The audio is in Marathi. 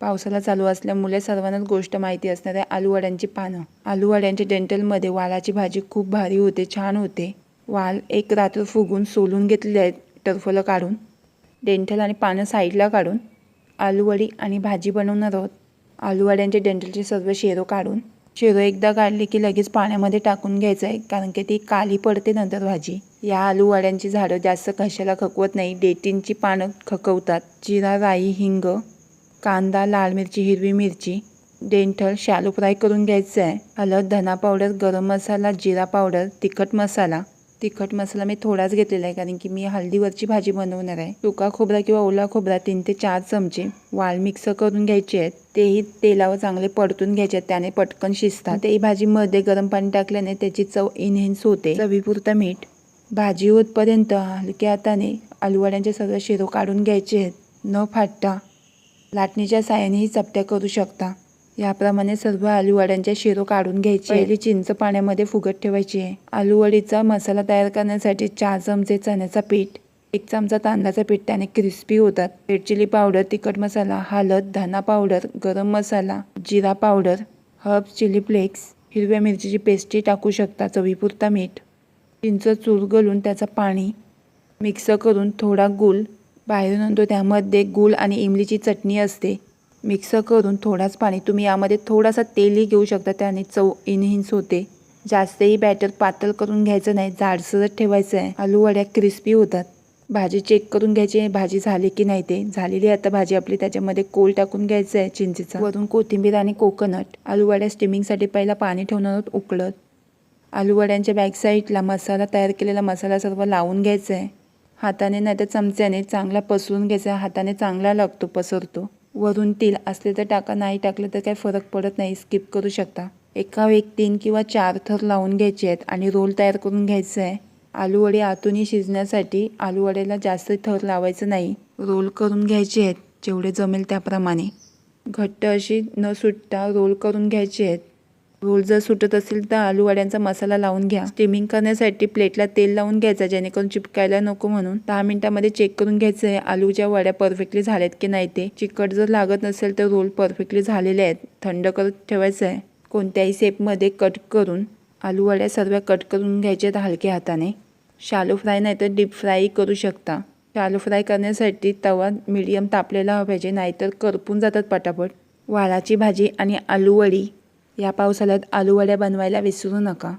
पावसाला चालू असल्यामुळे सर्वांनाच गोष्ट माहिती असणार आहे पानं. आलूवड्यांच्या डेंटलमध्ये वालाची भाजी खूप भारी होते छान होते. वाल एक रात्र फुगून सोलून घेतले आहेत टरफलं काढून. डेंटल आणि पानं साईडला काढून. आलूवडी आणि भाजी बनवणार आहोत. आलूवड्यांचे डेंटलचे सर्व शेरो काढून. शेरो एकदा काढले की लगेच पाण्यामध्ये टाकून घ्यायचं आहे कारण की ती काली पडते नंतर भाजी. या आलूवड्यांची झाडं जास्त कशाला खकवत नाही डेटींची पानं खकवतात. जिरा राई हिंग कांदा लाल मिरची हिरवी मिरची डेंठल शालू फ्राय करून घ्यायचं आहे. हलद धना पावडर गरम मसाला जिरा पावडर तिखट मसाला. तिखट मसाला मी थोडाच घेतलेला आहे कारण की मी हळदीवरची भाजी बनवणार आहे. सुका खोबरा किंवा ओला खोबरा तीन ते चार चमचे वाल मिक्स करून घ्यायचे आहेत. तेही तेलावर चांगले परतून घ्यायचे आहेत त्याने पटकन शिजतात. तेही भाजीमध्ये गरम पाणी टाकल्याने त्याची चव इनहेन्स होते. चवीपुरतं मीठ भाजी होतपर्यंत हलक्या हाताने आलूवड्यांचे सगळं शिरो काढून घ्यायचे आहेत. न फाटता लाटणीच्या साहाय्यानेही चपट्या करू शकता. याप्रमाणे सर्व आलूवड्यांच्या शिरो काढून घ्यायचे पहिली चिंच पाण्यामध्ये फुगत ठेवायची आहे. आलूवडीचा मसाला तयार करण्यासाठी चार चमचे चण्याचा पीठ एक चमचा तांदळाचं पीठ त्याने क्रिस्पी होतात. रेड चिली पावडर तिखट मसाला हळद धना पावडर गरम मसाला जिरा पावडर हर्ब्स चिली फ्लेक्स हिरव्या मिरचीची पेस्टही टाकू शकता. चवीपुरता मीठ चिंच चूर गलून त्याचं पाणी मिक्स करून थोडा गूळ बाहेरून आणतो त्यामध्ये गूळ आणि इमलीची चटणी असते. मिक्स करून थोडाच पाणी तुम्ही यामध्ये थोडासा तेलही घेऊ शकता त्याने चव इनहिन्स होते. जास्तही बॅटर पातळ करून घ्यायचं नाही जाडसरच ठेवायचं आहे. आलू वड्या क्रिस्पी होतात. भाजी चेक करून घ्यायची आहे भाजी झाली की नाही ते. झालेली आता भाजी आपली त्याच्यामध्ये कोल टाकून घ्यायचं आहे चिंचेचा. वरून कोथिंबीर आणि कोकोनट. आलू वड्या पहिला पाणी ठेवणार उकळत. आलू वड्यांच्या बॅक साईडला मसाला तयार केलेला मसाला सर्व लावून घ्यायचा आहे. हाताने नाही तर चमच्याने चांगला पसरून घ्यायचा. हाताने चांगला लागतो पसरतो. वरून तेल असले तर टाका नाही टाकलं तर काही फरक पडत नाही. स्किप करू शकता. एका एक तीन किंवा चार थर लावून घ्यायचे आहेत आणि रोल तयार करून घ्यायचं आहे. आलूवडे आतूनही शिजण्यासाठी आलूवड्याला जास्त थर लावायचं नाही. रोल करून घ्यायचे आहेत जेवढे जमेल त्याप्रमाणे. घट्ट अशी न सुटता रोल करून घ्यायचे आहेत. रोल जर सुटत असेल तर आलूवड्यांचा मसाला लावून घ्या. स्टीमिंग करण्यासाठी प्लेटला तेल लावून घ्यायचं जेणेकरून चिपकायला नको म्हणून. दहा मिनिटामध्ये चेक करून घ्यायचं आहे आलूच्या वड्या परफेक्टली झाल्यात की नाही ते. चिकट जर लागत नसेल तर रोल परफेक्टली झालेले आहेत. थंड करत ठेवायचं आहे. कोणत्याही शेपमध्ये कट करून आलूवड्या सर्व कट करून घ्यायच्यात हलक्या हाताने. शालो फ्राय नाही तर डीप फ्राय करू शकता. शालो फ्राय करण्यासाठी तवा मिडियम तापलेला पाहिजे नाहीतर करपून जातात पटापट. वालाची भाजी आणि आलूवडी या पावसाळ्यात आलूवड्या बनवायला विसरू नका.